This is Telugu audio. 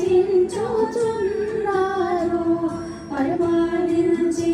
భజించుచున్నారు పరమాణి నుంచి